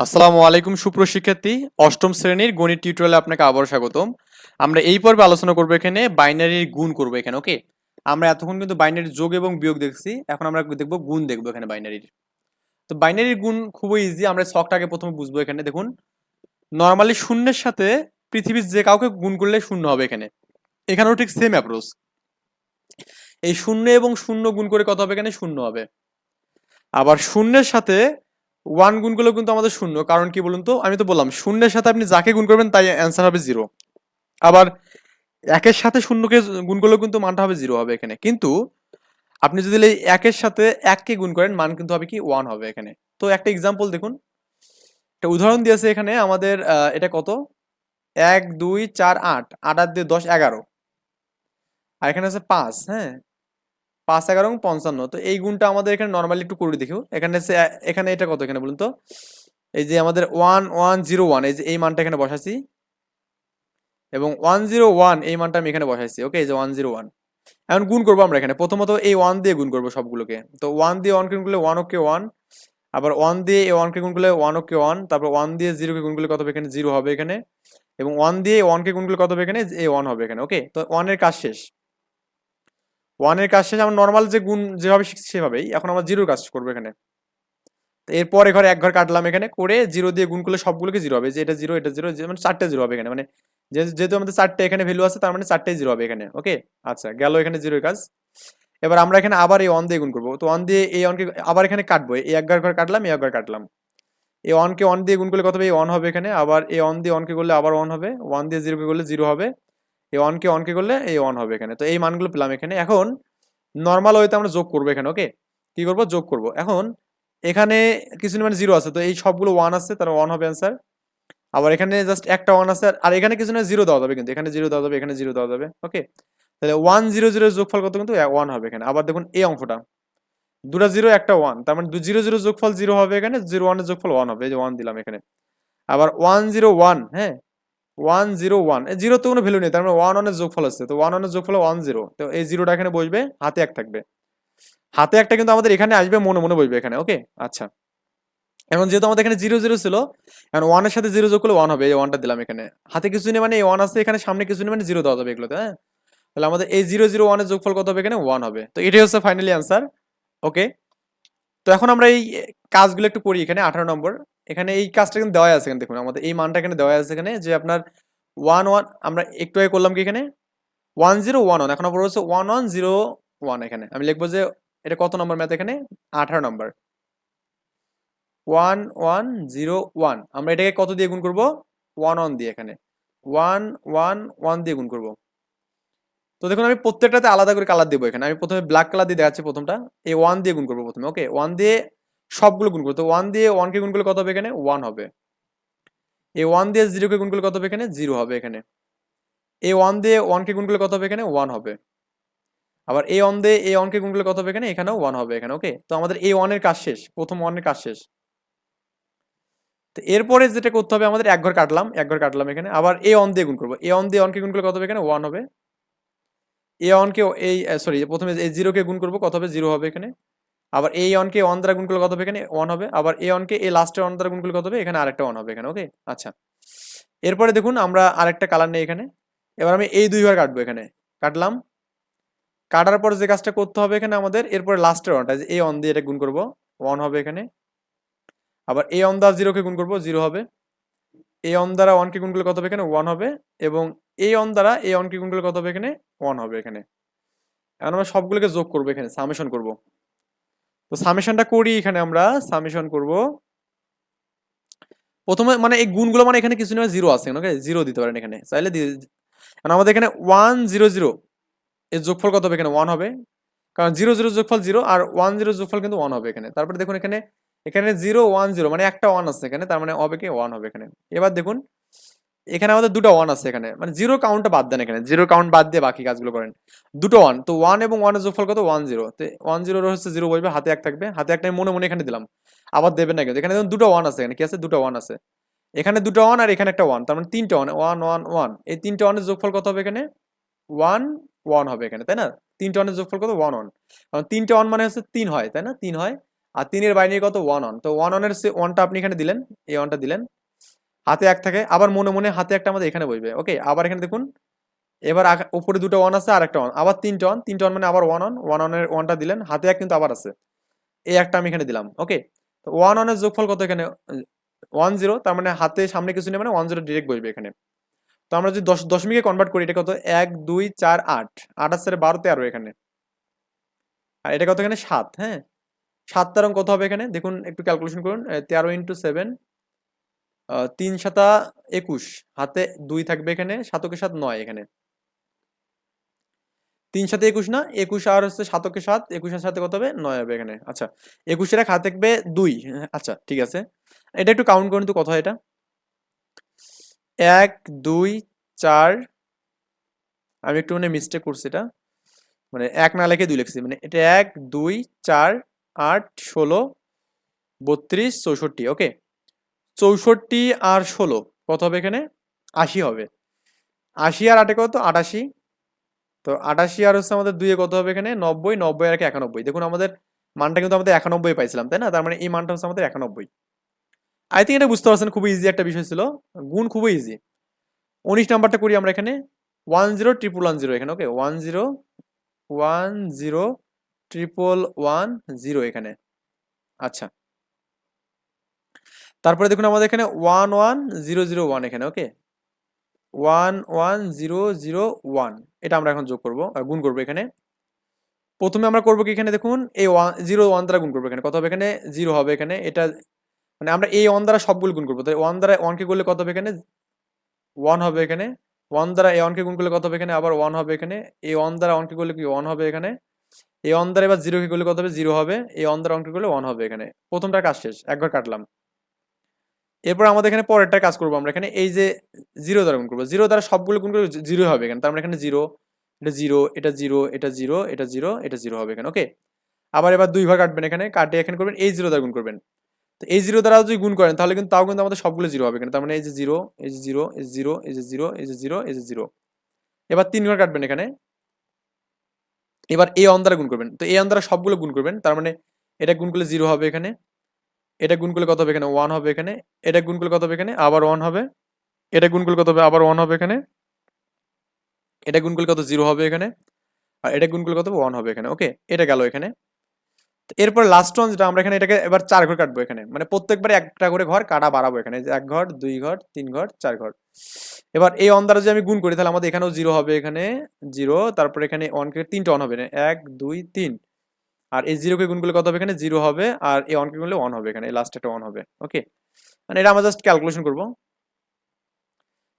আসসালামু আলাইকুম সুপ্রশিক্ষার্থী অষ্টম শ্রেণির গণিত টিউটোরিয়ালে আপনাকে আবার স্বাগতম। আমরা এই পর্বে আলোচনা করব এখানে বাইনারির গুণ করব এখানে, ওকে? আমরা এতক্ষণ কিন্তু বাইনারির যোগ এবং বিয়োগ দেখছি, এখন আমরা দেখব গুণ দেখব এখানে বাইনারির। তো বাইনারির গুণ খুবই ইজি আমরা শখটাকে প্রথমে বুঝব এখানে, দেখুন। নর্মালি শূন্যের সাথে পৃথিবীর যে কাউকে গুণ করলে শূন্য হবে এখানে। এখানেও ঠিক সেম অ্যাপ্রোচ এই শূন্য এবং শূন্য গুণ করে কত হবে এখানে? শূন্য হবে। আবার শূন্যের সাথে ওয়ান গুণ করলেও কিন্তু আমাদের শূন্য, কারণ কি বলুন তো? আমি তো বললাম, শূন্যের সাথে আপনি যাকে গুণ করবেন, তাই অ্যান্সার হবে জিরো আবার একের সাথে শূন্যকে গুণ করলেও কিন্তু মানটা হবে জিরো হবে এখানে। কিন্তু আপনি যদি এই একের সাথে এককে গুণ করেন, মান কিন্তু হবে কি ওয়ান হবে এখানে। তো একটা এক্সাম্পল দেখুন। একটা উদাহরণ দিয়েছে এখানে আমাদের এটা কত? এক, দুই, চার, আট। আট আট দিয়ে দশ, এগারো। আর এখানে আছে পাঁচ হ্যাঁ? পাঁচ এগারো পঞ্চান্ন। তো এই গুণটা আমাদের এখানে নর্মালি একটু করে দেখিও। এখানে এখানে এটা কত এখানে বলুন তো? এই যে আমাদের ওয়ান ওয়ান জিরো ওয়ান এই যে এই মানটা এখানে বসাচ্ছি এবং ওয়ান জিরো ওয়ান এই মানটা আমি এখানে বসাইছি ওকে এই যে ওয়ান জিরো ওয়ান এখন গুণ করব আমরা এখানে। প্রথমত এই ওয়ান দিয়ে গুণ করব সবগুলোকে। তো ওয়ান দিয়ে ওয়ানকে গুণ করলে ওয়ান ওকে ওয়ান আবার ওয়ান দিয়ে এই ওয়ানকে গুণ করলে ওয়ান ওকে ওয়ান তারপর ওয়ান দিয়ে জিরোকে গুণ করলে কত এখানে? জিরো হবে এখানে। এবং ওয়ান দিয়ে ওয়ানকে গুণ করলে কত এখানে? এই ওয়ান হবে এখানে ওকে তো ওয়ানের কাজ শেষ। ওয়ানের কাজ শেষ আমরা নর্মাল যে গুণ যেভাবে শিখছি সেভাবেই এখন আমরা জিরোর কাজ করব এখানে। এরপর ঘরে এক ঘর কাটলাম এখানে করে জিরো দিয়ে গুণ করলে সবগুলোকে জিরো হবে। যে এটা জিরো এটা জিরো মানে চারটে জিরো হবে এখানে। মানে যেহেতু আমাদের চারটে এখানে ভ্যালু আছে, তার মানে চারটেই জিরো হবে এখানে। ওকে আচ্ছা গেল এখানে জিরোর কাজ। এবার আমরা এখানে আবার এই অন দিয়ে গুণ করব। তো অন দিয়ে এই অনকে আবার এখানে কাটবো। এই এক ঘর ঘর কাটলাম, এই এক ঘর কাটলাম। এই অনকে অন দিয়ে গুণ করলে কত হবে? এই অন হবে এখানে। আবার এই অন দিয়ে অনকে করলে আবার অন হবে। ওয়ান দিয়ে জিরোকে করলে জিরো হবে। এই অনকে অনকে করলে এই অন হবে এখানে। তো এই মানগুলো পেলাম এখানে। এখন নর্মাল ওয়েতে আমরা যোগ করব এখানে ওকে কি করব? যোগ করব। এখন এখানে কিছু মানে জিরো আছে, তো এই সবগুলো ওয়ান আছে তার ওয়ান হবে অ্যান্সার আবার এখানে জাস্ট একটা ওয়ান আছে, আর এখানে কিছু না জিরো দেওয়া যাবে কিন্তু। এখানে জিরো দেওয়া যাবে, এখানে জিরো দেওয়া যাবে ওকে তাহলে ওয়ান জিরো জিরো যোগফল কত কিন্তু? ওয়ান হবে এখানে। আবার দেখুন এই অঙ্কটা দুটা জিরো একটা ওয়ান তার মানে জিরো জিরো যোগফল জিরো হবে এখানে জিরো ওয়ানের যোগফল ওয়ান হবে। এই যে ওয়ান দিলাম এখানে। আবার ওয়ান জিরো ওয়ান হ্যাঁ? ওয়ান জিরো ওয়ান জিরো তো কোনো ভ্যালু নেই, তার মানে ওয়ান ওয়ানের যোগফল আছে। তো ওয়ান ওয়ানের যোগফল ওয়ান জিরো তো এই জিরোটা এখানে বসবে, হাতে এক থাকবে। হাতে একটা কিন্তু আমাদের এখানে আসবে, মনে মনে বসবে এখানে ওকে আচ্ছা। এখন যেহেতু আমাদের এখানে জিরো জিরো ছিল, এখন ওয়ানের সাথে জিরো যোগ করলে ওয়ান হবে, এই ওয়ানটা দিলাম এখানে। হাতে কিছু নেই মানে এই ওয়ান আছে, এখানে সামনে কিছু নেই মানে জিরো দেওয়া যাবে এগুলোতে হ্যাঁ? তাহলে আমাদের এই জিরো জিরো ওয়ানের যোগফল কত হবে এখানে? ওয়ান হবে। তো এটাই হচ্ছে ফাইনালি অ্যান্সার ওকে তো এখন আমরা এই কাজগুলো একটু করি এখানে, আঠারো নম্বর। এখানে এই কাজটা কিন্তু দেওয়া আছে এখানে, দেখুন, আমাদের এই মানটা এখানে দেওয়া আছে এখানে যে আপনার ওয়ান ওয়ান আমরা একটু আগে করলাম কি এখানে? ওয়ান জিরো ওয়ান ওয়ান এখন আমরা হচ্ছে ওয়ান ওয়ান জিরো ওয়ান এখানে। আমি লিখব যে এটা কত নম্বর ম্যাথ এখানে? আঠারো number one one zero one আমরা এটাকে কত দিয়ে গুণ করব? ওয়ান ওয়ান দিয়ে এখানে। ওয়ান ওয়ান ওয়ান দিয়ে গুণ করব। তো দেখুন, আমি প্রত্যেকটাতে আলাদা করে কালার দেবো এখানে। আমি প্রথমে ব্ল্যাক কালার দিয়ে দেখাচ্ছি প্রথমটা। এই ওয়ান দিয়ে গুণ করব প্রথমে ওকে ওয়ান দিয়ে সবগুলো গুণ করব। তো ওয়ান দিয়ে ওয়ানকে গুণ করলে কত হবে এখানে? ওয়ান হবে। এই ওয়ান দিয়ে জিরোকে গুণ করলে কত হবে এখানে? জিরো হবে এখানে। এই ওয়ান দিয়ে ওয়ানকে গুণ করলে কত হবে এখানে? ওয়ান হবে। আবার এই ওয়ান দিয়ে এই ওয়ানকে গুণ করলে কত হবে এখানে? এখানেও ওয়ান হবে এখানে ওকে তো আমাদের এই ওয়ানের কাজ শেষ, প্রথম ওয়ানের কাজ শেষ। তো এরপরে যেটা করতে হবে, আমাদের এক ঘর কাটলাম, এক ঘর কাটলাম এখানে। আবার এ অন দিয়ে গুণ করব। এ অন দিয়ে অনকে গুণ করলে কত হবে এখানে? ওয়ান হবে। এ অনকে এই সরি প্রথমে এই জিরোকে গুণ করব, কত হবে? জিরো হবে এখানে। আবার এই অনকে ওয়ান দ্বারা গুণ করলে কত হবে এখানে? ওয়ান হবে। আবার এই অনকে এই লাস্টের অন দ্বারা গুণ করলে কত হবে? এখানে আরেকটা ওয়ান হবে এখানে ওকে আচ্ছা। এরপরে দেখুন, আমরা আরেকটা কালার নেই এখানে। এবার আমি এই দুইবার কাটবো এখানে। কাটলাম। কাটার পর যে কাজটা করতে হবে এখানে আমাদের, এরপরে লাস্টের ওয়ানটা যে এই অন দিয়ে এটা গুণ করব। ওয়ান হবে এখানে। আবার এই অন দ্বারা জিরোকে গুণ করব জিরো হবে। এই অন দ্বারা ওয়ানকে গুণ করলে কত হবে এখানে? ওয়ান হবে। এবং এই অন দ্বারা এই অনকে গুণ করলে কত হবে এখানে? ওয়ান হবে এখানে। এখন আমরা সবগুলোকে যোগ করব এখানে সামেশন করব। তো সামেশনটা করি এখানে আমরা, সামেশন করব। প্রথমে মানে এই গুণগুলো মানে এখানে কিছু না জিরো আছে ওকে জিরো দিতে পারেন এখানে। চাইলে কারণ আমাদের এখানে ওয়ান জিরো জিরো এর যোগফল কত হবে এখানে? ওয়ান হবে। কারণ জিরো জিরো যোগফল জিরো আর ওয়ান জিরো যোগফল কিন্তু ওয়ান হবে এখানে। তারপরে দেখুন এখানে এখানে জিরো ওয়ান জিরো মানে একটা ওয়ান আছে এখানে, তার মানে হবে কি? ওয়ান হবে এখানে। এবার দেখুন এখানে আমাদের দুটো ওয়ান আছে এখানে। মানে জিরো কাউন্টটা বাদ দেন এখানে। জিরো কাউন্ট বাদ দিয়ে বাকি কাজগুলো করেন। দুটো ওয়ান তো ওয়ান এবং ওয়ানের যোগফল কত? ওয়ান জিরো তো ওয়ান জিরোর হচ্ছে জিরো বসবে, হাতে এক থাকবে। হাতে একটা মনে মনে এখানে দিলাম। আবার দেবেন না কিন্তু। এখানে দেখুন দুটো ওয়ান আছে। এখানে কি আছে? দুটো ওয়ান আছে। এখানে দুটো ওয়ান আর এখানে একটা ওয়ান তার মানে তিনটা ওয়ান ওয়ান ওয়ান ওয়ান এই তিনটা ওয়ানের যোগফল কত হবে এখানে? ওয়ান ওয়ান হবে এখানে। তাই না? তিনটা ওয়ানের যোগফল কত? ওয়ান ওয়ান কারণ তিনটা ওয়ান মানে হচ্ছে তিন হয়, তাই না? তিন হয়। আর তিনের বাইনারি কত? ওয়ান ওয়ান তো ওয়ান অনের সে ওয়ানটা আপনি এখানে দিলেন। এই ওয়ানটা দিলেন। হাতে এক থাকে, আবার মনে মনে হাতে একটা আমাদের এখানে বসবে। ওকে আবার এখানে দেখুন, এবার উপরে দুটো ওয়ান আছে আর একটা ওয়ান আবার তিনটে ওয়ান তিনটে ওয়ান মানে আবার ওয়ান অন ওয়ান অনের ওয়ানটা দিলেন, হাতে এক কিন্তু আবার আছে। এই একটা আমি এখানে দিলাম ওকে তো ওয়ান অনের যোগফল কত এখানে? ওয়ান জিরো তার মানে হাতে সামনে কিছু নেই মানে ওয়ান জিরো ডিরেক্ট বসবে এখানে। তো আমরা যদি দশ দশমিকে কনভার্ট করি, এটা কত? এক, দুই, চার, আট। আট আছে বারো, তেরো এখানে। আর এটা কত এখানে? সাত হ্যাঁ? সাত তেরো কত হবে এখানে? দেখুন, একটু ক্যালকুলেশন করুন তেরো ইন্টু সেভেন তিন সাতা একুশ, হাতে দুই থাকবে এখানে, সাতকে সাত নয় এখানে। তিন সাথে একুশ না, একুশ আর হচ্ছে সাতকে সাত একুশের সাথে কত হবে? নয় হবে এখানে। আচ্ছা একুশের এক হাতে থাকবে দুই। আচ্ছা ঠিক আছে। এটা একটু কাউন্ট করুন তো হয় এটা। এক, দুই, চার, আমি একটু মানে মিস্টেক করছি এটা। মানে এক না লেখে দুই লিখছি। মানে এটা এক, দুই, চার, আট, ষোলো, বত্রিশ, চৌষট্টি ওকে চৌষট্টি আর ষোলো। কত হবে এখানে? আশি হবে। আশি আর আটে কত? আটাশি। তো আটাশি আর হচ্ছে আমাদের দুইয়ে কত হবে এখানে? নব্বই। নব্বই আর একে একানব্বই। দেখুন আমাদের মানটা কিন্তু আমাদের একানব্বই পাইছিলাম, তাই না? তার মানে এই মানটা হচ্ছে আমাদের একানব্বই। আই থিঙ্ক এটা বুঝতে পারছেন, খুবই ইজি একটা বিষয় ছিল। গুণ খুবই ইজি উনিশ নাম্বারটা করি আমরা এখানে। One zero triple one zero এখানে, okay? One zero one zero triple one zero এখানে। আচ্ছা। তারপরে দেখুন আমাদের এখানে one one zero zero one এখানে okay one one zero zero one এটা আমরা এখন যোগ করব গুণ করব এখানে। প্রথমে আমরা করব কি এখানে দেখুন, এই ওয়ান জিরো ওয়ান দ্বারা গুণ করব এখানে। কত হবে এখানে? জিরো হবে এখানে। এটা মানে আমরা এই ওয়ান দ্বারা সবগুলো গুণ করব। তাই ওয়ান দ্বারা ওয়ানকে করলে কত হবে এখানে? ওয়ান হবে এখানে। ওয়ান দ্বারা এ ওয়ানকে গুণ করলে কত হবে এখানে? আবার ওয়ান হবে এখানে। এই ওয়ান দ্বারা ওয়ানকে করলে কি? ওয়ান হবে এখানে। এই ওয়ান দ্বারা এবার জিরোকে করলে কত হবে? জিরো হবে। এই ওয়ান দ্বারা অঙ্কে করলে ওয়ান হবে এখানে। প্রথমটা কাজ শেষ। একবার কাটলাম। এরপর আমাদের এখানে পরেরটা কাজ করব আমরা। এখানে এই যে জিরো দ্বারা গুণ করব। জিরো দ্বারা সবগুলো গুণ করলে জিরো হবে এখানে। তার মানে এখানে জিরো এটা জিরো এটা জিরো এটা জিরো এটা জিরো এটা জিরো হবে এখানে ওকে আবার এবার দুই ভাগ কাটবেন এখানে। কাটে এখানে করবেন এই জিরো দ্বারা গুণ করবেন। তো এই জিরো দ্বারা যদি গুণ করেন, তাহলে কিন্তু তাও কিন্তু আমাদের সবগুলো জিরো হবে এখানে। তার মানে এই যে জিরো এই যে জিরো এই যে জিরো এই যে জিরো এই যে জিরো এই যে জিরো এবার তিন ঘর কাটবেন এখানে। এবার এই অন দ্বারা গুণ করবেন। তো এই অন দ্বারা সবগুলো গুণ করবেন। তার মানে এটা গুণ করলে জিরো হবে এখানে। এটা গুণ করলে কত হবে এখানে? ওয়ান হবে এখানে। এটা গুণ করলে কত হবে এখানে? আবার ওয়ান হবে। এটা গুণ করলে কত হবে? আবার ওয়ান হবে এখানে। এটা গুণ করলে কত? জিরো হবে এখানে। আর এটা গুণ করলে কত? ওয়ান হবে এখানে। ওকে এটা গেল এখানে। এরপর লাস্ট ওয়ান যেটা, আমরা এখানে এটাকে এবার চার ঘর কাটবো এখানে। মানে প্রত্যেকবার একটা করে ঘর কাটা বাড়াবো এখানে। এক ঘর, দুই ঘর, তিন ঘর, চার ঘর। এবার এই অন দ্বারা যদি আমি গুণ করি, তাহলে আমাদের এখানেও জিরো হবে এখানে। জিরো তারপর এখানে অনকে তিনটা অন হবে এক, দুই, তিন। আর এই জিরোকে গুণ করলে কত হবে এখানে? জিরো হবে। আর এই অনকে গুণলে ওয়ান হবে এখানে। লাস্ট একটা ওয়ান হবে। ওকে মানে এটা আমরা জাস্ট ক্যালকুলেশন করব।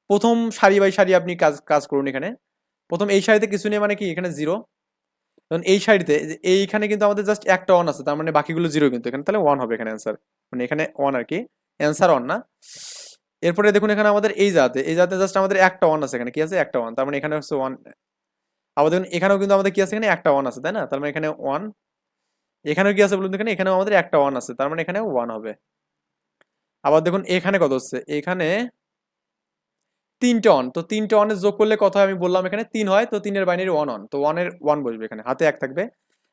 প্রথম সারি বাই সারি আপনি কাজ কাজ করুন এখানে। প্রথম এই সারিতে কিছু নেই মানে কি? এখানে জিরো এখন এই সারিতে এইখানে কিন্তু আমাদের জাস্ট একটা ওয়ান আছে। তার মানে বাকিগুলো জিরো কিন্তু। এখানে তাহলে ওয়ান হবে এখানে অ্যান্সার মানে এখানে ওয়ান আর কি। অ্যান্সার ওয়ান না? এরপরে দেখুন এখানে আমাদের এই জাতে এই জাতে জাস্ট আমাদের একটা ওয়ান আছে এখানে। কি আছে? একটা ওয়ান তার মানে এখানে হচ্ছে ওয়ান আবার দেখুন এখানেও কিন্তু আমাদের কি আছে? এখানে একটা ওয়ান আছে, তাই না? তার মানে এখানে ওয়ান এখানেও কি আছে বলুন তো এখানে? এখানেও আমাদের একটা ওয়ান আছে, তার মানে এখানে ওয়ান হবে। আবার দেখুন, এখানে কত হচ্ছে? এখানে তিনটে অন তো তিনটে অনের যোগ করলে হয়? আমি বললাম এখানে তিন হয়, তো তিনের বাইনারি ওয়ান অন তো ওয়ানের ওয়ান বসবে এখানে, হাতে এক থাকবে।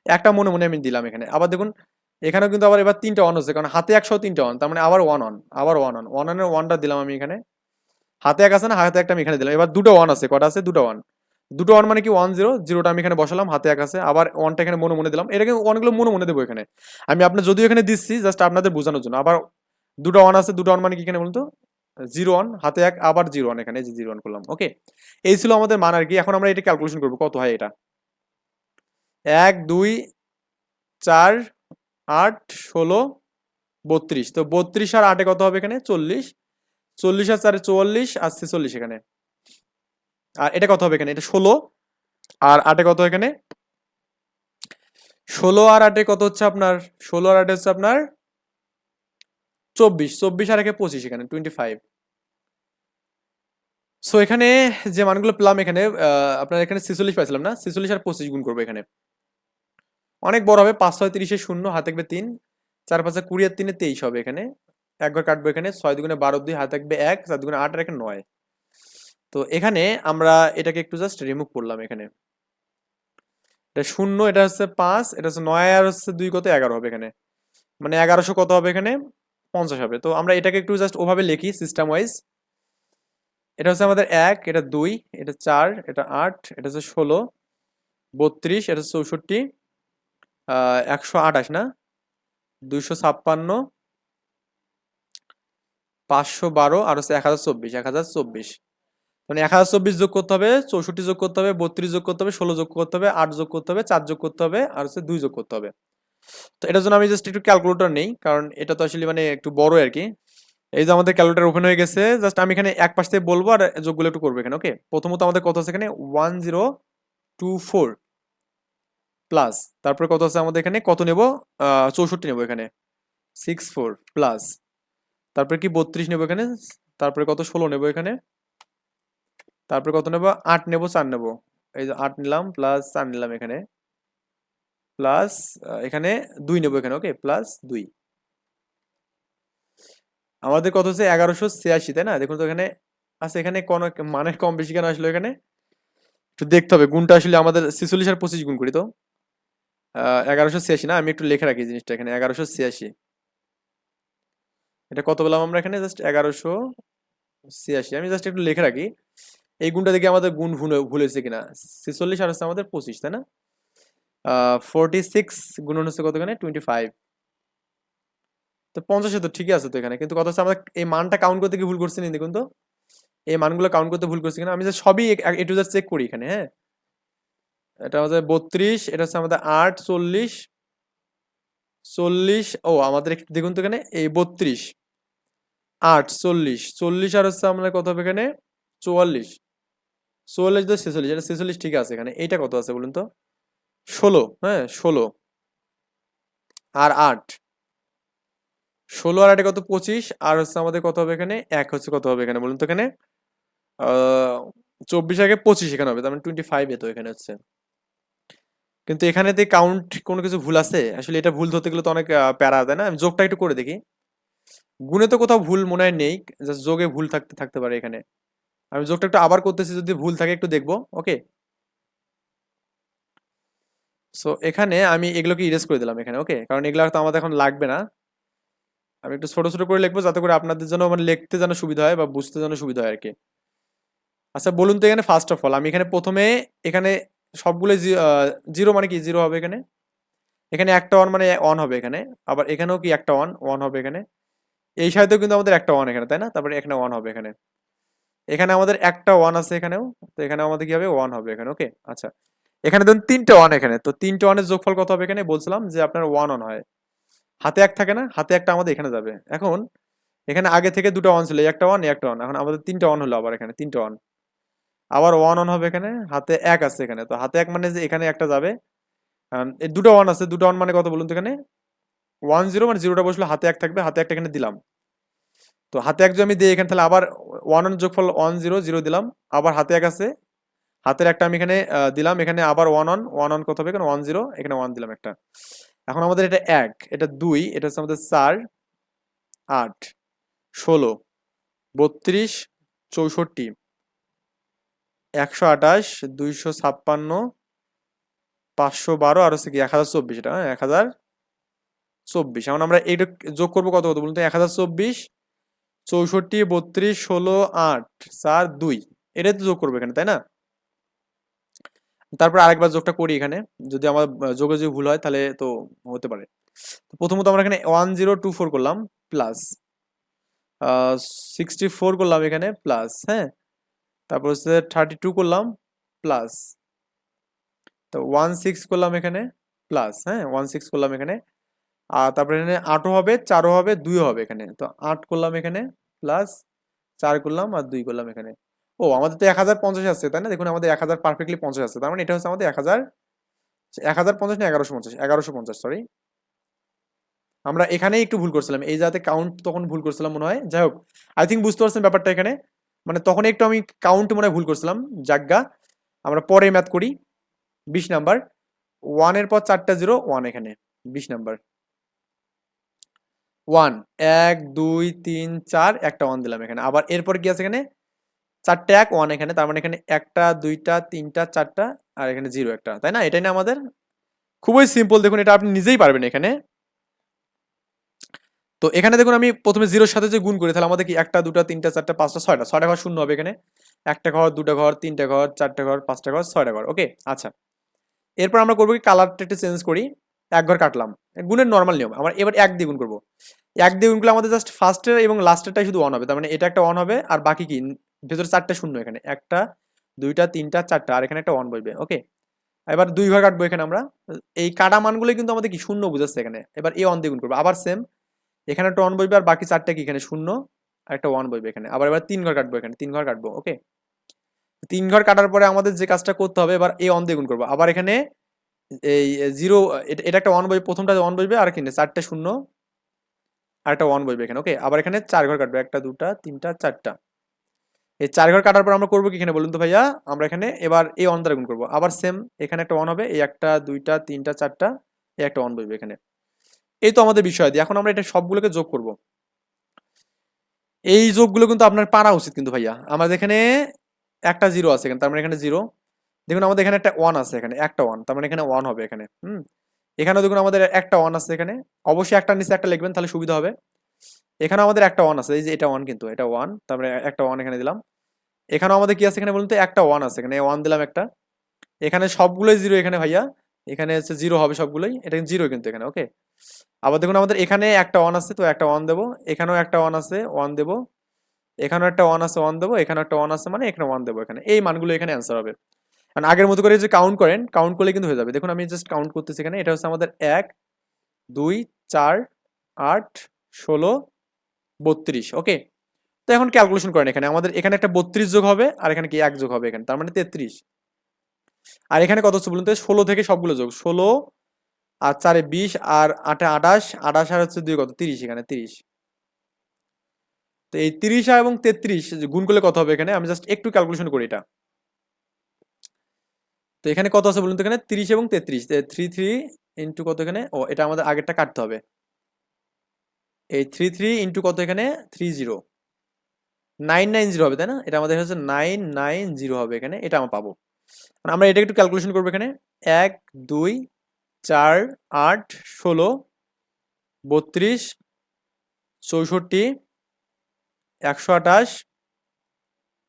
একটা মনে মনে আমি দিলাম এখানে। আবার দেখুন, এখানেও কিন্তু আবার এবার তিনটা অন হচ্ছে, কারণ হাতে একশো তিনটা অন তার মানে আবার ওয়ান অন আবার ওয়ান অন ওয়ান অনের ওয়ানটা দিলাম আমি এখানে। হাতে এক আছে না, হাতে একটা আমি এখানে দিলাম। এবার দুটো ওয়ান আছে, কটা আছে? দুটো ওয়ান দুটো ওয়ান মানে কি ওয়ান জিরো জিরোটা আমি এখানে বসালাম, হাতে এক আছে। আবার ওয়ানটা এখানে মনে মনে দিলাম। এটাকে অনেকগুলো মনে মনে দেবো এখানে। আমি আপনার যদিও এখানে দিচ্ছি জাস্ট আপনাদের বোঝানোর জন্য। আবার দুটো ওয়ান আছে, দুটো ওয়ান মানে কি এখানে বলুন তো? জিরো ওয়ান হাতে এক, আবার জিরো ওয়ান এখানে জিরো ওয়ান করলাম ওকে এই ছিল আমাদের মান আর কি। এখন আমরা এটা ক্যালকুলেশন করব, কত হয় এটা? এক, দুই, চার, আট, ষোলো, বত্রিশ। তো বত্রিশ আর আটে কত হবে এখানে? চল্লিশ। চল্লিশ আর চারে চুয়াল্লিশ, আর ছেচল্লিশ এখানে। আর এটা কত হবে এখানে? এটা ষোলো। আর আটে কত এখানে? ষোলো আর আটে কত হচ্ছে আপনার? ষোলো আর আটে হচ্ছে আপনার চব্বিশ। চব্বিশ আর একে পঁচিশ এখানে টোয়েন্টি ফাইভ সো এখানে যে মানগুলো পেলাম এখানে আপনার এখানে ছেচল্লিশ পাইছিলাম না? ছেচল্লিশ আর পঁচিশ গুণ করব এখানে। অনেক বড় হবে, পাঁচ ছয় তিরিশে শূন্য, হাতে থাকবে তিন। চার পাঁচে কুড়ি আর তিনে তেইশ হবে এখানে। একবার কাটবো এখানে, ছয় দুগুণে বারো দুই হাতে থাকবে এক, চার দুগুণে আট আর এখানে নয়। তো এখানে আমরা এটাকে একটু জাস্ট রিমুভ করলাম এখানে। এটা শূন্য, এটা হচ্ছে পাঁচ, এটা হচ্ছে নয়, আর হচ্ছে দুই কত? এগারো হবে এখানে। মানে এগারোশো কত হবে এখানে? পঞ্চাশ হবে। তো আমরা এটাকে একটু জাস্ট ওভাবে লিখি সিস্টেম ওয়াইজ এটা হচ্ছে আমাদের এক, এটা দুই, এটা চার, এটা আট, এটা হচ্ছে ষোলো, বত্রিশ, এটা হচ্ছে চৌষট্টি একশো আঠাশ না? দুইশো ছাপ্পান্ন, পাঁচশো বারো, আর হচ্ছে এক হাজার চব্বিশ, এক হাজার চব্বিশ। মানে এক হাজার চব্বিশ যোগ করতে হবে, চৌষট্টি যোগ করতে হবে, বত্রিশ যোগ করতে হবে, ষোলো যোগ করতে হবে, আট যোগ করতে হবে, চার যোগ করতে হবে, আর হচ্ছে দুই যোগ করতে হবে। তো এটার জন্য আমি জাস্ট একটু ক্যালকুলেটর নেই, কারণ এটা তো আসলে মানে একটু বড় আর কি। এই যে আমাদের ক্যালকুলেটর ওপেন হয়ে গেছে জাস্ট আমি এখানে এক পাশ থেকে বলব আর যোগগুলো একটু করব এখানে ওকে প্রথমত আমাদের কত আছে এখানে one zero two four plus তারপরে কত আছে আমাদের এখানে কত নেব? চৌষট্টি নেব এখানে সিক্স ফোর প্লাস তারপরে কি বত্রিশ নেব এখানে, তারপরে কত? ষোলো নেব এখানে তারপরে কত নেব? আট নেব, চার নেব। এই যে আট নিলাম প্লাস চার নিলাম এখানে। প্লাস এখানে দুই নেব এখানে ওকে প্লাস দুই। আমাদের কত হচ্ছে? এগারোশো ছিয়াশি, তাই না? দেখুন তো এখানে আচ্ছা এখানে কোন মানের কম বেশি কেন আসলো এখানে? একটু দেখতে হবে, গুণটা আসলে আমাদের ছিচল্লিশ আর পঁচিশ গুণ করি তো। এগারোশো ছিয়াশি না? আমি একটু লিখে রাখি জিনিসটা এখানে, এগারোশো ছিয়াশি। এটা কত বললাম আমরা এখানে? জাস্ট এগারোশো ছিয়াশি। আমি জাস্ট একটু লেখে রাখি। এই গুণটা দেখে আমাদের গুণ ভুল হয়েছে কিনা? ছিচল্লিশ আর হচ্ছে আমাদের পঁচিশ, তাই না? ফোরটি সিক্স গুণন হচ্ছে কত এখানে? টোয়েন্টি ফাইভ তো পঞ্চাশে তো ঠিকই আছে তো এখানে, কিন্তু কথা হচ্ছে আমাদের এই মানটা কাউন্ট করতে কি ভুল করছি নি দেখুন তো? এই মানগুলো কাউন্ট করতে ভুল করছি কিনা? আমি যে সবই এ টু চেক করি এখানে হ্যাঁ? এটা আমাদের বত্রিশ, এটা হচ্ছে আমাদের আট, চল্লিশ চল্লিশ, ও, আমাদের দেখুন তো এখানে, এই বত্রিশ, আট, চল্লিশ চল্লিশ আর হচ্ছে আমাদের কত হবে এখানে? চুয়াল্লিশ। চুয়াল্লিশ তো ছেচল্লিশ, এটা ছেচল্লিশ ঠিক আছে এখানে। এইটা কত আছে বলুন তো? ষোলো হ্যাঁ ষোলো। আর আট। ষোলো আর আটে কত? পঁচিশ। আর হচ্ছে আমাদের কত হবে এখানে? এক হচ্ছে কত হবে এখানে বলুন তো এখানে? চব্বিশ আগে পঁচিশ এখানে হবে, তার মানে টোয়েন্টি ফাইভ এতো এখানে হচ্ছে। কিন্তু এখানে তো কাউন্ট কোনো কিছু ভুল আছে? আসলে এটা ভুল ধরতে গেলে তো অনেক প্যারা দেয় না? আমি যোগটা একটু করে দেখি। গুণে তো কোথাও ভুল মনে হয় নেই জাস্ট যোগে ভুল থাকতে থাকতে পারে এখানে। আমি যোগটা একটু আবার করতেছি, যদি ভুল থাকে একটু দেখব ওকে সো এখানে আমি এগুলোকে ইরেজ করে দিলাম এখানে ওকে কারণ এগুলো তো আমাদের এখন লাগবে না। আমি একটু ছোট ছোট করে লিখব যাতে করে আপনাদের জন্য মানে লিখতে যেন সুবিধা হয় বা বুঝতে যেন সুবিধা হয় আর কি। আচ্ছা বলুন তো এখানে ফার্স্ট অফ অল আমি এখানে প্রথমে এখানে সবগুলো জিরো মানে কি? জিরো হবে এখানে। এখানে একটা ওয়ান মানে ওয়ান হবে এখানে, আবার এখানেও কি একটা ওয়ান ওয়ান হবে এখানে। এই সাইডেও কিন্তু আমাদের একটা ওয়ান এখানে, তাই না? তারপরে এখানে ওয়ান হবে এখানে। এখানে আমাদের একটা ওয়ান আছে এখানেও, তো এখানে আমাদের কি হবে? ওয়ান হবে এখানে ওকে আচ্ছা। এখানে ধরুন তিনটে ওয়ান এখানে, তো তিনটে ওয়ানের যোগফল কত হবে এখানে? বলছিলাম যে আপনার ওয়ান অন হয়। হাতে এক থাকে না? হাতে একটা আমাদের এখানে যাবে। এখন এখানে আগে থেকে দুটো ওয়ান ছিল একটা ওয়ান একটা ওয়ান এখন আমাদের তিনটা ওয়ান হলো আবার এখানে, তিনটা ওয়ান আবার ওয়ান অন হবে এখানে, হাতে এক আছে এখানে। তো হাতে এক মানে যে এখানে একটা যাবে। দুটো ওয়ান আছে, দুটো ওয়ান মানে কত বলুন তো এখানে? ওয়ান জিরো মানে জিরোটা বসল হাতে এক থাকবে, হাতে একটা এখানে দিলাম। তো হাতে এক আমি দিই এখানে তাহলে আবার ওয়ান অন যোগফল ওয়ান জিরো জিরো দিলাম। আবার হাতে এক আছে। হাতের একটা আমি এখানে দিলাম। এখানে আবার ওয়ান ওয়ান ওয়ান ওয়ান কত হবে? এখানে ওয়ান জিরো এখানে ওয়ান দিলাম একটা। এখন আমাদের এটা এক, এটা দুই, এটা হচ্ছে আমাদের চার, আট, ষোলো, বত্রিশ, চৌষট্টি, একশো আঠাশ, দুইশো ছাপ্পান্ন, পাঁচশো বারো, আর হচ্ছে কি এক হাজার চব্বিশ এটা হ্যাঁ? এক হাজার চব্বিশ। এখন আমরা এইটা যোগ করব কত কত বলুন তো? এক হাজার চব্বিশ চৌষট্টি, বত্রিশ, ষোলো, আট, চার, দুই। এটাই তো যোগ করব এখানে, তাই না? তারপর আরেকবার যোগটা করি এখানে। যদি আমার যোগে যদি ভুল হয়, তাহলে তো হতে পারে। প্রথমত আমরা এখানে ওয়ান জিরো টু ফোর করলাম প্লাস সিক্সটি ফোর করলাম এখানে প্লাস হ্যাঁ? তারপর হচ্ছে থার্টি টু করলাম প্লাস তো ওয়ান সিক্স করলাম এখানে প্লাস হ্যাঁ? ওয়ান সিক্স করলাম এখানে আর তারপরে এখানে আটও হবে, চারও হবে, দুইও হবে এখানে। তো আট করলাম এখানে প্লাস চার করলাম আর দুই করলাম এখানে। ও, আমাদের তো এক হাজার পঞ্চাশ আসছে তাই না? দেখুন, আমাদের এক হাজার পারফেক্টলি পঞ্চাশ আসছে তার মানে এটা হচ্ছে আমাদের এক হাজার এক হাজার পঞ্চাশ না এগারোশো পঞ্চাশ এগারোশো পঞ্চাশ সরি আমরা এখানেই একটু ভুল করছিলাম। এই যাতে কাউন্ট তখন ভুল করছিলাম মনে হয়। যাই হোক আই থিঙ্ক বুঝতে পারছেন ব্যাপারটা এখানে। মানে তখন একটু আমি কাউন্ট মনে হয় ভুল করছিলাম। জাগা আমরা পরে ম্যাথ করি। বিশ নাম্বার ওয়ানের পর চারটা জিরো ওয়ান এখানে। বিশ নাম্বার ওয়ান এক, দুই, তিন, চার, একটা ওয়ান দিলাম এখানে। আবার এরপর কি আছে এখানে? চারটে এক ওয়ান এখানে, তার মানে এখানে একটা, দুইটা, তিনটা, চারটা, আর এখানে জিরো একটা। তাই না? এটাই না আমাদের? খুবই সিম্পল দেখুন, এটা আপনি নিজেই পারবেন এখানে। তো এখানে দেখুন, আমি প্রথমে জিরোর সাথে যে গুণ করি, তাহলে আমাদের কি একটা, দুটা, তিনটা, চারটা, পাঁচটা, ছয়টা? ছয়টা ঘর শূন্য হবে এখানে। একটা ঘর, দুটা ঘর, তিনটা ঘর, চারটা ঘর, পাঁচটা ঘর, ছয়টা ঘর। ওকে আচ্ছা। এরপর আমরা করব কি কালারটা একটু চেঞ্জ করি। এক ঘর কাটলাম। গুণের নর্মাল নিয়ম। আমরা এবার এক দিয়ে গুণ করব। এক দিয়ে গুণ আমাদের জাস্ট ফার্স্টের এবং লাস্টেরটাই শুধু অন হবে। তার মানে এটা একটা অন হবে আর বাকি কি? ভেতরে চারটা শূন্য এখানে। একটা, দুইটা, তিনটা, চারটা আর এখানে একটা অন বইবে ওকে এবার দুই ঘর কাটবো এখানে আমরা। এই কাটা মানগুলো কিন্তু আমাদের কি? শূন্য বুঝাচ্ছে এখানে। এবার এ অন দিয়ে গুণ করব। আবার সেম এখানে একটা ওয়ান বইবে আর বাকি চারটা কি এখানে? শূন্য আর একটা ওয়ান বইবে এখানে। আবার এবার তিন ঘর কাটবো এখানে। তিন ঘর কাটবো ওকে তিন ঘর কাটার পরে আমাদের যে কাজটা করতে হবে, এবার এ অন দিয়ে গুণ করব। আবার এখানে এই জিরো এটা একটা ওয়ান বসবে প্রথমটা ওয়ান বইবে আর এখানে চারটে শূন্য আর একটা ওয়ান বসবে এখানে ওকে আবার এখানে চার ঘর কাটবে, একটা, দুটা, তিনটা, চারটা। এই চার ঘর কাটার পর আমরা করব কি এখানে বলুন তো ভাইয়া? আমরা এখানে এবার এই ওয়ান দ্বারা গুণ করব। আবার সেম এখানে একটা ওয়ান হবে, এই একটা, দুইটা, তিনটা, চারটা, এই একটা ওয়ান বসবে এখানে। এই তো আমাদের বিষয় এখন আমরা এটা সবগুলোকে যোগ করব। এই যোগগুলো কিন্তু আপনার পারা উচিত কিন্তু ভাইয়া। আমাদের এখানে একটা জিরো আছে এখানে, তার মানে এখানে জিরো দেখুন, আমাদের এখানে একটা ওয়ান আছে এখানে, একটা ওয়ান তার মানে এখানে ওয়ান হবে এখানে, হুম? এখানেও দেখুন আমাদের একটা ওয়ান আছে এখানে। অবশ্যই একটা নিচে একটা লিখবেন, তাহলে সুবিধা হবে। এখানে আমাদের একটা ওয়ান আছে, এই যে এটা ওয়ান কিন্তু, এটা ওয়ান তারপরে একটা ওয়ান এখানে দিলাম। এখানেও আমাদের কি আছে এখানে বলুন তো? একটা ওয়ান আছে এখানে ওয়ান দিলাম একটা। এখানে সবগুলোই জিরো এখানে ভাইয়া। এখানে হচ্ছে জিরো হবে সবগুলোই, এটা জিরো কিন্তু এখানে ওকে আবার দেখুন আমাদের এখানে একটা ওয়ান আছে, তো একটা ওয়ান দেবো। এখানেও একটা ওয়ান আছে ওয়ান দেবো। এখানেও একটা ওয়ান আছে ওয়ান দেবো। এখানে একটা ওয়ান আছে মানে এখানে ওয়ান দেবো এখানে। এই মানগুলো এখানে অ্যান্সার হবে। কারণ আগের মতো করে যে কাউন্ট করেন কাউন্ট করলে কিন্তু হয়ে যাবে। দেখুন, আমি জাস্ট কাউন্ট করতেছি এখানে। এটা হচ্ছে আমাদের এক, দুই, চার, আট, ষোলো, বত্রিশ ওকে তো এখন ক্যালকুলেশন করেন এখানে। আমাদের এখানে একটা বত্রিশ যোগ হবে আর এখানে কি এক যোগ হবে এখানে। তার মানে তেত্রিশ। আর এখানে কত হচ্ছে বলুন তো? ষোলো থেকে সবগুলো যোগ। ষোলো আর চারে বিশ আর আটে আঠাশ। আঠাশ আর হচ্ছে দুই কত? তিরিশ এখানে, তিরিশ। তো এই তিরিশ এবং তেত্রিশ গুণ করলে কত হবে এখানে? আমি জাস্ট একটু ক্যালকুলেশন করি এটা। এখানে কত আছে বলুন তো এখানে? তিরিশ এবং তেত্রিশ। থ্রি থ্রি ইন্টু কত এখানে? ও, এটা আমাদের আগেরটা কাটতে হবে। এই থ্রি থ্রি ইন্টু কত এখানে? Three zero nine nine zero হবে, তাই না? এটা আমাদের হচ্ছে নাইন নাইন জিরো হবে এখানে। এটা আমরা পাবো। আমরা এটা একটু ক্যালকুলেশন করব এখানে। এক, দুই, চার, আট, ষোলো, বত্রিশ, চৌষট্টি, একশো আঠাশ,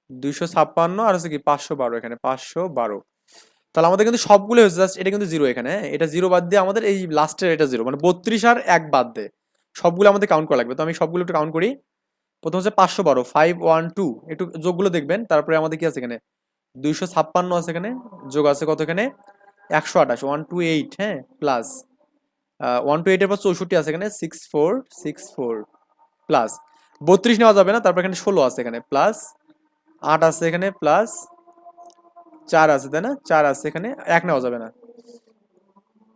দুইশো ছাপ্পান্ন, আর হচ্ছে কি পাঁচশো বারো এখানে। পাঁচশো বারো। তাহলে আমাদের কিন্তু সবগুলো হয়েছে। জাস্ট এটা কিন্তু জিরো এখানে হ্যাঁ? এটা জিরো বাদ দিয়ে আমাদের এই লাস্টের এটা জিরো মানে বত্রিশ আর এক বাদ দিয়ে সবগুলো আমাদের কাউন্ট করা লাগবে। তো আমি সবগুলো একটু কাউন্ট করি। প্রথম হচ্ছে পাঁচশো বারো ফাইভ ওয়ান টু একটু যোগগুলো দেখবেন, তারপরে আমাদের কি আছে এখানে? দুইশো ছাপ্পান্ন আছে এখানে, যোগ আছে কত এখানে? একশো আঠাশ ওয়ান টু এইট হ্যাঁ? প্লাস ওয়ান টু এইটের পর চৌষট্টি আছে এখানে six four six four plus বত্রিশ নেওয়া যাবে না, তারপর এখানে ষোলো আছে এখানে প্লাস আট আছে এখানে প্লাস চার আছে, তাই না? চার আছে এখানে, এক নেওয়া যাবে না।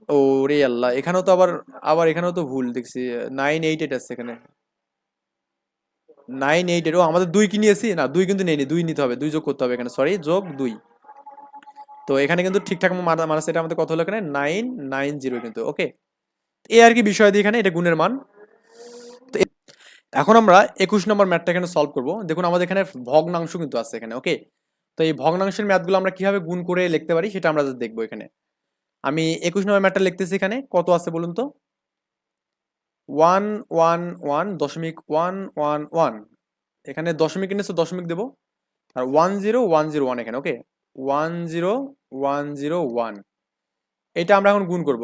ও রে আল্লাহ, এখানেও তো আবার আবার এখানেও তো ভুল, দেখছি। নাইন এইট এইট আছে এখানে। নাইন এইট এইট ও আমাদের দুই কি নিয়েছি? না, দুই কিন্তু নেইনি, দুই নিতে হবে, দুই যোগ করতে হবে এখানে সরি যোগ দুই। তো এখানে কিন্তু ঠিকঠাক মানাচ্ছে এটা আমাদের কত হলো এখানে? নাইন নাইন জিরো কিন্তু ওকে এই আর কি বিষয় দিয়ে এখানে, এটা গুণের মান। তো এখন আমরা একুশ নম্বর ম্যাথটা এখানে সলভ করব। দেখুন, আমাদের এখানে ভগ্নাংশ কিন্তু আছে এখানে ওকে তো এই ভগ্নাংশের ম্যাথগুলো আমরা কীভাবে গুণ করে লিখতে পারি সেটা আমরা দেখব এখানে। আমি একুশ নম্বর ম্যাথটা লিখতেছি এখানে, কত আছে বলুন তো? ওয়ান ওয়ান ওয়ান দশমিক ওয়ান ওয়ান ওয়ান এখানে দশমিক এনেছে দশমিক দেবো। আর one zero one zero one এখানে okay one zero one zero one এটা আমরা এখন গুণ করব।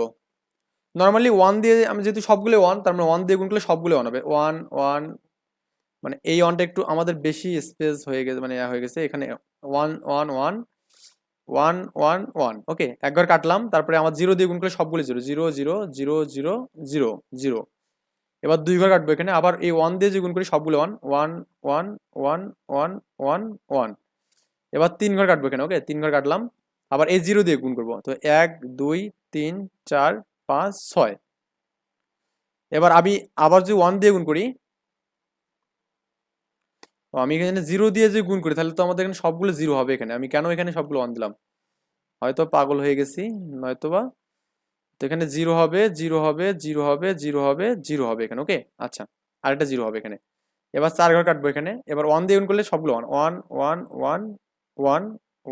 নর্মালি ওয়ান দিয়ে আমি যেহেতু সবগুলো ওয়ান তার মানে ওয়ান দিয়ে গুণ করলে সবগুলো ওয়ান হবে। ওয়ান ওয়ান মানে এই ওয়ানটা একটু আমাদের বেশি স্পেস হয়ে গেছে মানে হয়ে গেছে এখানে one one one one one one okay একবার কাটলাম তারপরে আমার জিরো দিয়ে গুণ করলে সবগুলো zero zero zero zero zero zero zero এবার দুই ঘর কাটবো এখানে আবার এই ওয়ান দিয়ে যে গুণ করি সবগুলো one one one one one one one এবার তিন ঘর কাটবো এখানে ওকে তিন ঘর কাটলাম আবার এই জিরো দিয়ে গুণ করব তো এক দুই তিন চার পাঁচ ছয় এবার আমি আবার যদি ওয়ান দিয়ে গুণ করি আমি এখানে জিরো দিয়ে যদি গুণ করি, তাহলে তো আমাদের এখানে সবগুলো জিরো হবে এখানে। আমি কেন এখানে সবগুলো ওয়ান দিলাম? হয়তো পাগল হয়ে গেছি নয়তো বা তো এখানে জিরো হবে জিরো হবে জিরো হবে জিরো হবে জিরো হবে এখানে ওকে আচ্ছা আরেকটা জিরো হবে এখানে। এবার চার ঘর কাটবো এখানে। এবার ওয়ান দিয়ে গুণ করলে সবগুলো one one one one one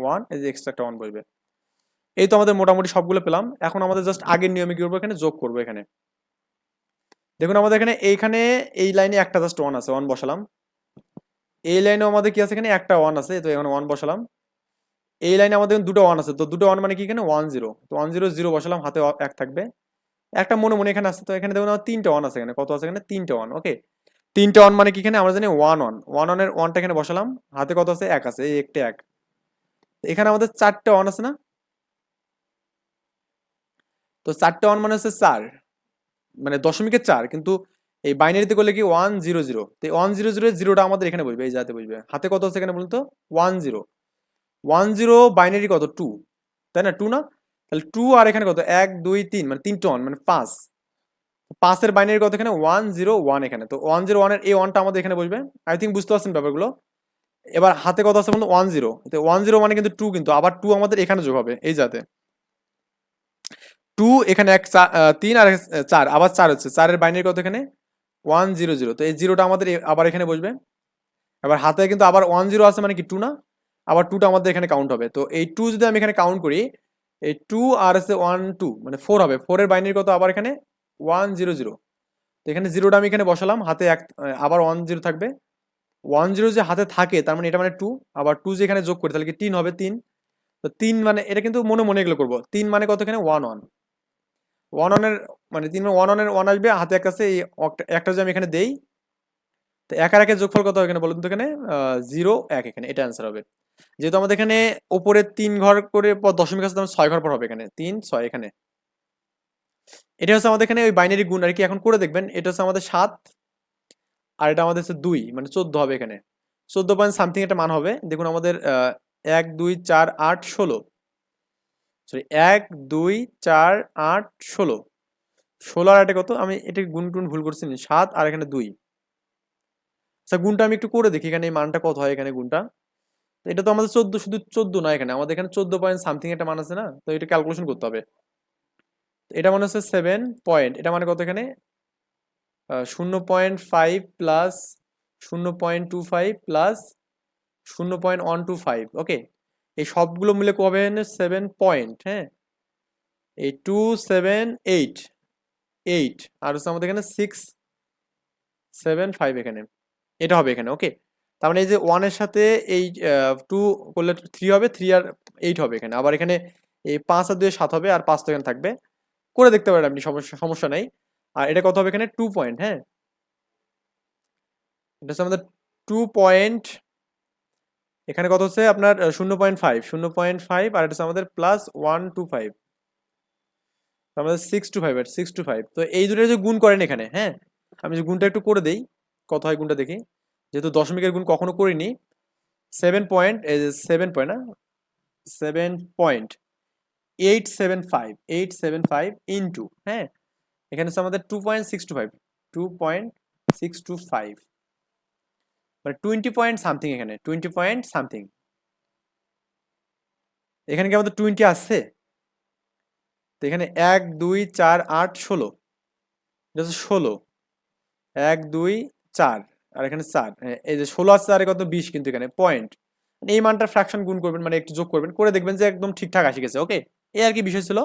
one এই যে এক্সট্রা একটা ওয়ান বসবে এই তো আমাদের মোটামুটি সবগুলো পেলাম। এখন আমাদের জাস্ট আগের নিয়মে কি করব এখানে? যোগ করব এখানে। দেখুন, আমাদের এখানে, এইখানে এই লাইনে একটা জাস্ট ওয়ান আছে ওয়ান বসালাম। এই লাইনে আমাদের কি আছে এখানে? একটা ওয়ান আছে, তো এখানে ওয়ান বসালাম। এই লাইনে আমাদের দুটো ওয়ান আছে, তো দুটো ওয়ান মানে কি এখানে? ওয়ান জিরো তো ওয়ান জিরো জিরো বসালাম, হাতে এক থাকবে। একটা মনে মনে এখানে আছে তো এখানে দেখুন আমার তিনটে ওয়ান আছে এখানে। কত আছে এখানে? তিনটে ওয়ান ওকে তিনটে ওয়ান মানে কি এখানে? আমরা জানি ওয়ান ওয়ান ওয়ান ওয়ানের ওয়ানটা এখানে বসালাম, হাতে কত আছে? এক আছে, এই একটা এক। এখানে আমাদের চারটে ওয়ান আছে না? তো চারটে ওয়ান মানে হচ্ছে চার মানে দশমিকের চার, কিন্তু এই বাইনারিতে করলে কি ওয়ান জিরো জিরো তো ওয়ান জিরো জিরো জিরোটা আমাদের এখানে বলবে এই জাতে বলবে হাতে কত আছে এখানে বলুন তো? One zero one zero binary কত? টু তাই না? টু না? তাহলে টু আর এখানে কত? এক দুই তিন মানে তিনটে ওয়ান মানে পাঁচ। পাঁচের বাইনারি কত এখানে? ওয়ান জিরো ওয়ান এখানে। তো ওয়ান জিরো ওয়ানের এই ওয়ানটা আমাদের এখানে বসবে। আই থিঙ্ক বুঝতে পারছেন ব্যাপারগুলো? এবার হাতে কত আছে বলুন? ওয়ান জিরো তো ওয়ান জিরো মানে কিন্তু টু কিন্তু আবার টু আমাদের এখানে যোগ হবে এই জাতে টু এখানে এক চা- আহ, তিন আর চার আবার চার হচ্ছে। চারের বাইনারি কত এখানে? ওয়ান জিরো জিরো তো এই জিরোটা আমাদের আবার এখানে বসবে। এবার হাতে কিন্তু আবার ওয়ান জিরো আছে মানে কি টু না? আবার টুটা আমাদের এখানে কাউন্ট হবে। তো এই টু যদি আমি এখানে কাউন্ট করি, এই টু আর আছে ওয়ান টু মানে ফোর হবে। ফোরের বাইনারি কত আবার এখানে? ওয়ান জিরো জিরো তো এখানে জিরোটা আমি এখানে বসালাম। হাতে এক আবার ওয়ান জিরো থাকবে। ওয়ান জিরো যে হাতে থাকে, তার মানে এটা মানে টু আবার টু যে এখানে যোগ করি, তাহলে কি তিন হবে? তিন। তো তিন মানে এটা কিন্তু মনে মনে এগুলো করব। তিন মানে কত এখানে? ওয়ান ওয়ান ওয়ান ওয়ানের মানে তিন ওয়ান ওয়ানের ওয়ান আসবে, হাতে এক আছে, এই একটা- যদি আমি এখানে দেই, তো এক আর একের যোগফল কত এখানে বলুন তো এখানে? জিরো এক এখানে, এটা অ্যান্সার হবে। যেহেতু আমাদের এখানে ওপরে তিন ঘর করে পর দশমিক আছে, তাহলে ছয় ঘর পর হবে এখানে, তিন, ছয় এখানে। এটা হচ্ছে আমাদের এখানে ওই বাইনারি গুণ, আর কি এখন করে দেখবেন, এটা হচ্ছে আমাদের সাত, আর এটা আমাদের হচ্ছে দুই মানে চোদ্দ হবে এখানে। চোদ্দ পয়েন্ট সামথিং একটা মান হবে, দেখুন আমাদের এক, দুই, চার, আট, ষোলো। সরি এক, দুই, চার, আট, ষোলো। ষোলো আর এটা কত? আমি এটা গুণ টুন ভুল করছি সাত আর এখানে দুই। আচ্ছা গুণটা আমি একটু করে দেখি, এখানে এই মানটা কত হয় এখানে গুণটা? এটা তো আমাদের চোদ্দ, শুধু চোদ্দ না এখানে। আমাদের এখানে চোদ্দ পয়েন্ট সামথিং একটা মান আছে না? তো এটা ক্যালকুলেশন করতে হবে। এটা মনে হচ্ছে সেভেন পয়েন্ট এটা মানে কত এখানে? শূন্য পয়েন্ট ফাইভ প্লাস শূন্য পয়েন্ট টু ফাইভ প্লাস শূন্য point one two five okay এই সবগুলো মিলে কবে সেভেন পয়েন্ট হ্যাঁ? এই টু সেভেন এইট এইট আর হচ্ছে আমাদের এখানে সিক্স সেভেন ফাইভ এখানে। এটা হবে এখানে ওকে তার মানে এই যে ওয়ানের সাথে এই টু করলে থ্রি হবে থ্রি আর এইট হবে এখানে। আবার এখানে এই পাঁচ আর দুই সাত হবে, আর পাঁচ তো এখানে থাকবে। করে দেখতে পারেন আপনি, সমস্যা সমস্যা নেই। আর এটা কত হবে এখানে? টু পয়েন্ট হ্যাঁ? এটা হচ্ছে আমাদের টু পয়েন্ট এখানে কত হচ্ছে? আপনার শূন্য পয়েন্ট ফাইভ শূন্য পয়েন্ট ফাইভ আর এটা হচ্ছে আমাদের প্লাস ওয়ান টু ফাইভ আমাদের সিক্স টু ফাইভ আর সিক্স টু ফাইভ তো এই দুটো যে গুণ করেন এখানে হ্যাঁ? আমি যে গুণটা একটু করে দেই, কত হয় গুণটা দেখি। যেহেতু দশমিকের গুণ কখনো করিনি সেভেন পয়েন্ট এই যে সেভেন পয়েন্ট না seven point eight seven five eight seven five into হ্যাঁ? এখানে হচ্ছে আমাদের two point six two five two point six two five মানে টোয়েন্টি পয়েন্ট সামথিং এখানে টোয়েন্টি পয়েন্ট সামথিং এখানে কি আমাদের টোয়েন্টি আসছে? তো এখানে এক দুই চার আট ষোলো। এটা হচ্ছে ষোলো। এক দুই চার। আর এখানে চার। হ্যাঁ, এই যে ষোলো আর চারে কত বিশ কিন্তু এখানে পয়েন্ট এই মানটা ফ্র্যাকশন গুণ করবেন মানে একটু যোগ করবেন করে দেখবেন যে একদম ঠিকঠাক আসে গেছে ওকে এই আর কি বিষয় ছিল?